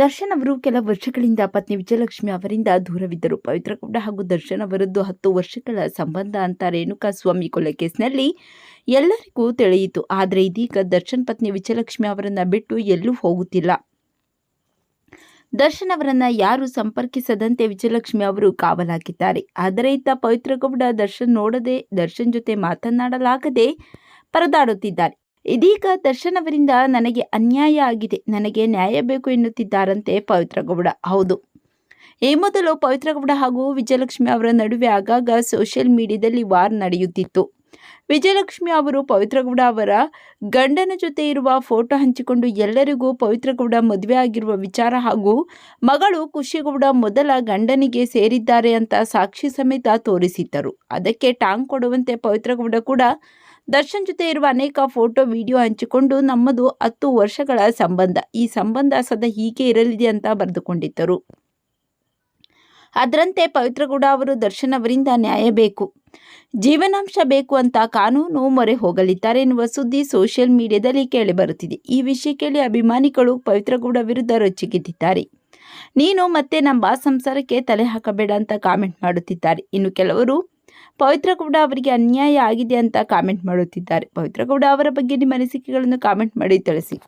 ದರ್ಶನ್ ಅವರು ಕೆಲ ವರ್ಷಗಳಿಂದ ಪತ್ನಿ ವಿಜಯಲಕ್ಷ್ಮಿ ಅವರಿಂದ ದೂರವಿದ್ದರು. ಪವಿತ್ರಗೌಡ ಹಾಗೂ ದರ್ಶನ್ ಅವರದ್ದು ಹತ್ತು ವರ್ಷಗಳ ಸಂಬಂಧ ಅಂತ ರೇಣುಕಾ ಸ್ವಾಮಿ ಕೊಲೆ ಕೇಸ್ನಲ್ಲಿ ಎಲ್ಲರಿಗೂ ತಿಳಿಯಿತು. ಆದರೆ ಇದೀಗ ದರ್ಶನ್ ಪತ್ನಿ ವಿಜಯಲಕ್ಷ್ಮಿ ಅವರನ್ನ ಬಿಟ್ಟು ಎಲ್ಲೂ ಹೋಗುತ್ತಿಲ್ಲ. ದರ್ಶನ್ ಅವರನ್ನ ಯಾರು ಸಂಪರ್ಕಿಸದಂತೆ ವಿಜಯಲಕ್ಷ್ಮಿ ಅವರು ಕಾವಲಾಗಿದ್ದಾರೆ. ಆದರೆ ಇತ್ತ ಪವಿತ್ರಗೌಡ ದರ್ಶನ್ ನೋಡದೆ, ದರ್ಶನ್ ಜೊತೆ ಮಾತನಾಡಲಾಗದೆ ಪರದಾಡುತ್ತಿದ್ದಾರೆ. ಇದೀಗ ದರ್ಶನ್ ಅವರಿಂದ ನನಗೆ ಅನ್ಯಾಯ ಆಗಿದೆ. ನನಗೆ ನ್ಯಾಯ ಬೇಕು ಎನ್ನುತ್ತಿದ್ದಾರಂತೆ ಪವಿತ್ರ ಗೌಡ. ಹೌದು. ಈ ಮೊದಲು ಪವಿತ್ರ ಗೌಡ ಹಾಗೂ ವಿಜಯಲಕ್ಷ್ಮಿ ಅವರ ನಡುವೆ ಆಗಾಗ ಸೋಷಿಯಲ್ ಮೀಡಿಯಾದಲ್ಲಿ ವಾರ್ ನಡೆಯುತ್ತಿತ್ತು. ವಿಜಯಲಕ್ಷ್ಮಿ ಅವರು ಪವಿತ್ರಗೌಡ ಅವರ ಗಂಡನ ಜೊತೆ ಇರುವ ಫೋಟೋ ಹಂಚಿಕೊಂಡು ಎಲ್ಲರಿಗೂ ಪವಿತ್ರಗೌಡ ಮದುವೆ ಆಗಿರುವ ವಿಚಾರ ಹಾಗೂ ಮಗಳು ಖುಷಿಗೌಡ ಮೊದಲ ಗಂಡನಿಗೆ ಸೇರಿದ್ದಾರೆ ಅಂತ ಸಾಕ್ಷಿ ಸಮೇತ ತೋರಿಸಿದ್ದರು. ಅದಕ್ಕೆ ಟಾಂಗ್ ಕೊಡುವಂತೆ ಪವಿತ್ರಗೌಡ ಕೂಡ ದರ್ಶನ್ ಜೊತೆ ಇರುವ ಅನೇಕ ಫೋಟೋ, ವಿಡಿಯೋ ಹಂಚಿಕೊಂಡು ನಮ್ಮದು ಹತ್ತು ವರ್ಷಗಳ ಸಂಬಂಧ. ಈ ಸಂಬಂಧ ಸದಾ ಹೀಗೆ ಇರಲಿದೆ ಅಂತ ಬರೆದುಕೊಂಡಿದ್ದರು. ಅದರಂತೆ ಪವಿತ್ರಗೌಡ ಅವರು ದರ್ಶನ್ ಅವರಿಂದ ನ್ಯಾಯ ಬೇಕು. ಜೀವನಾಂಶ ಬೇಕು ಅಂತ ಕಾನೂನು ಮೊರೆ ಹೋಗಲಿದ್ದಾರೆ ಎನ್ನುವ ಸುದ್ದಿ ಸೋಷಿಯಲ್ ಮೀಡಿಯಾದಲ್ಲಿ ಕೇಳಿಬರುತ್ತಿದೆ. ಈ ವಿಷಯ ಕೇಳಿ ಅಭಿಮಾನಿಗಳು ಪವಿತ್ರಗೌಡ ವಿರುದ್ಧ ರೊಚ್ಚಿಗೆದ್ದಿದ್ದಾರೆ. ನೀನು ಮತ್ತೆ ನಮ್ಮ ಸಂಸಾರಕ್ಕೆ ತಲೆ ಹಾಕಬೇಡ ಅಂತ ಕಾಮೆಂಟ್ ಮಾಡುತ್ತಿದ್ದಾರೆ. ಇನ್ನು ಕೆಲವರು, ಪವಿತ್ರಗೌಡ ಅವರಿಗೆ ಅನ್ಯಾಯ ಆಗಿದೆ ಅಂತ ಕಾಮೆಂಟ್ ಮಾಡುತ್ತಿದ್ದಾರೆ. ಪವಿತ್ರಗೌಡ ಅವರ ಬಗ್ಗೆ ನಿಮ್ಮ ಅನಿಸಿಕೆಗಳನ್ನು ಕಾಮೆಂಟ್ ಮಾಡಿ ತಿಳಿಸಿ.